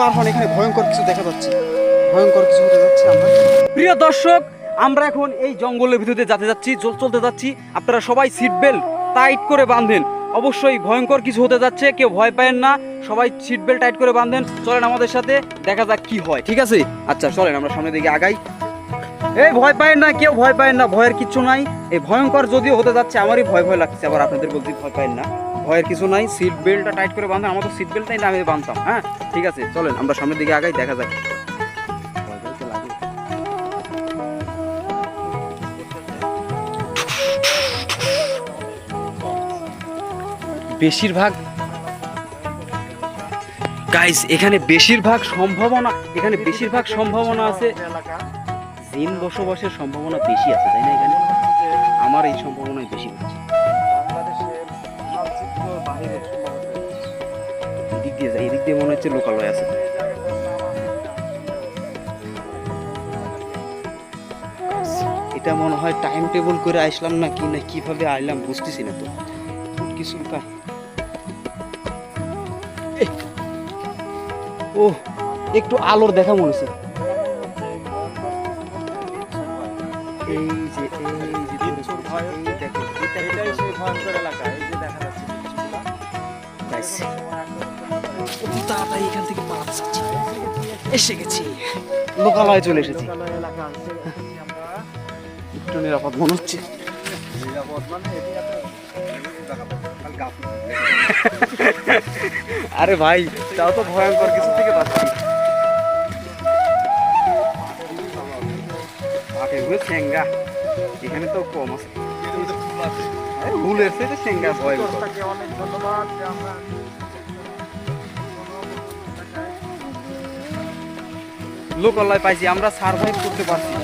পার হন এখানে ভয়ঙ্কর কিছু দেখা যাচ্ছে। ভয়ঙ্কর কিছু হতে যাচ্ছে আমরা। প্রিয় দর্শক, আমরা এখন এই জঙ্গলের ভিতরে যেতে যাচ্ছি, চল- চলতে যাচ্ছি। আপনারা সবাই সিট বেল্ট টাইট করে বাঁধেন। অবশ্যই ভয়ঙ্কর কিছু হতে যাচ্ছে, কেউ ভয় পায়েন না। সবাই সিট বেল্ট টাইট করে বাঁধেন। চলেন আমাদের সাথে, দেখা যাক কি হয়। ঠিক আছে? আচ্ছা চলেন, আমরা সামনের দিকে আগাই। এই ভয় পায়েন না, কেউ ভয় পায় না, ভয়ের কিছু নাই। এই ভয়ঙ্কর যদিও হতে যাচ্ছে, আমারই ভয় ভয় লাগছে, আবার আপনাদের বলছি ভয় পায়েন না। ভয়ের কিছু নাই সিট বেল্টটা টাইট করে বাঁধেন, আমার তো সিট বেল্টটাই না, আমি বাঁধতাম হ্যাঁ? ঠিক আছে, চলেন, আমরা সামনের দিকে আগাই, দেখা যাক। বেশিরভাগ গাইস এখানে বেশিরভাগ সম্ভাবনা, এখানে বেশিরভাগ সম্ভাবনা আছে। জিন বসবাসের সম্ভাবনা বেশি আছে, তাই না এখানে? আমার এই সম্ভাবনাই বেশি হচ্ছে। দিয়ে এদিক দিয়ে মনে হচ্ছে লোকালয় আছে। এটা মনে হয় টাইম টেবিল করে আসলাম না কি না, কীভাবে আইলাম বুঝতেছি না তো। কিছু ও একটু আলোর দেখা মনে হচ্ছে। এই যে এই যে বিচ্ছুর এই দেখেন, এটা এটাই সেই ভয়ঙ্কর এলাকা এই যে দেখা যাচ্ছে বিচ্ছুগুলা। Guys, অতি তাড়াতাড়ি এখান থেকে এসে গেছি লোকালয়ে চলে এসেছি একটু নিরাপদ মনে হচ্ছে নিরাপদ মানে আরে ভাই তাও তো ভয়ঙ্কর কিছু থেকে পাচ্ছি ঠেঙ্গা এখানে তো কম আছে। ভুল এসে তো ঠেঙ্গা অনেক ধন্যবাদ পাইছি আমরা সার্ভাইভ করতে পারছি।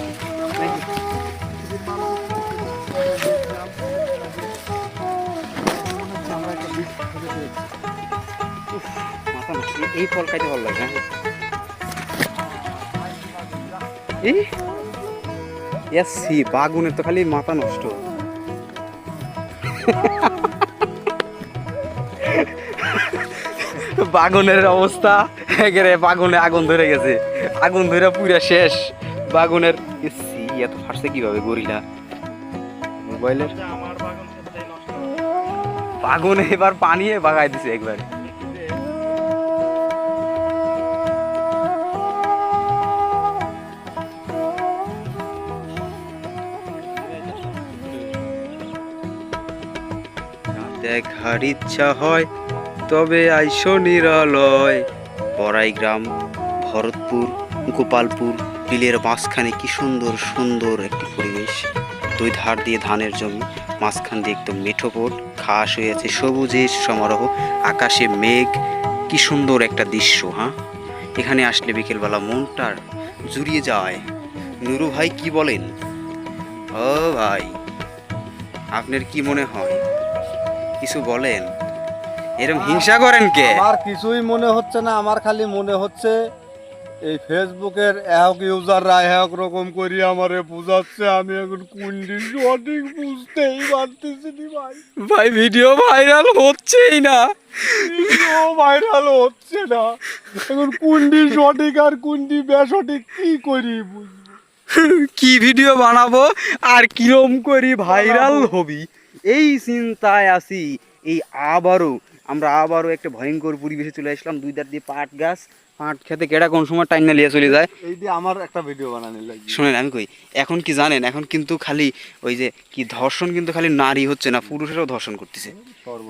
নাকি এই ফল খাইতে ভালো লাগে হ্যাঁ। এই? এসি বাগুনের তো খালি মাথা নষ্ট। বাগুনের অবস্থা, একেবারে বাগুনে আগুন ধরে গেছে। আগুন ধরে পুরা শেষ। বাগুনের, ইসি এত ফাটছে কীভাবে গরিলা? মোবাইলের। বাগুনে এবার পানিয়ে বাগাই দিছে একবার। দেখার ইচ্ছা হয়, তবে আইসো নিরালয়। বড়াই গ্রাম ভরতপুর, গোপালপুর, বিলের মাঝখানে কি সুন্দর সুন্দর একটি পরিবেশ। দুই ধার দিয়ে ধানের জমি, মাঝখান দিয়ে একদম মেঠো পথ ঘাস হয়ে আছে সবুজের সমারোহ, আকাশে মেঘ। কি সুন্দর একটা দৃশ্য হ্যাঁ? এখানে আসলে বিকেলবেলা মনটার জুড়িয়ে যায়। নুরু ভাই কি বলেন? ও ভাই, আপনার কি মনে হয়? কিছু বলেন। এরকম হিংসা করেন কে? আমার কিছুই মনে হচ্ছে না আমার খালি মনে হচ্ছে এই ফেসবুকের এক ইউজাররা এক রকম করি আমারে বুঝাচ্ছে আমি এখন কোনটি সঠিক বুঝতেই পারতেছি নি ভাই। ভাই ভিডিও ভাইরাল হচ্ছেই না। ভিডিও ভাইরাল হচ্ছে না। এখন কোনটি সঠিক আর কোনটি বেসঠিক কি করি বুঝব? কি ভিডিও বানাবো আর কিরম করি ভাইরাল হবি? এই চিন্তায় আছি এই আবারও আমরা আবারও একটা ভয়ঙ্কর পরিবেশে চলে আসলাম দুই ধার দিয়ে পাট গাছ পাট খেতে কেটা কোন সময় টাইম নিয়ে চলে যায়। এই দিয়ে আমার একটা ভিডিও বানানি লাগবে। শোনেন আমি কই এখন কি জানেন এখন কিন্তু খালি ওই যে কি ধর্ষণ কিন্তু খালি নারী হচ্ছে না পুরুষেরও ধর্ষণ করতেছে।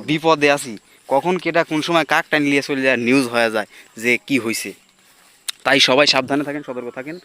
বিপদে আছি কখন কেটা কোন সময় কাক টাইম নিয়ে চলে যায় নিউজ হয়ে যায় যে কি হয়েছে তাই সবাই সাবধানে থাকেন সতর্ক থাকেন।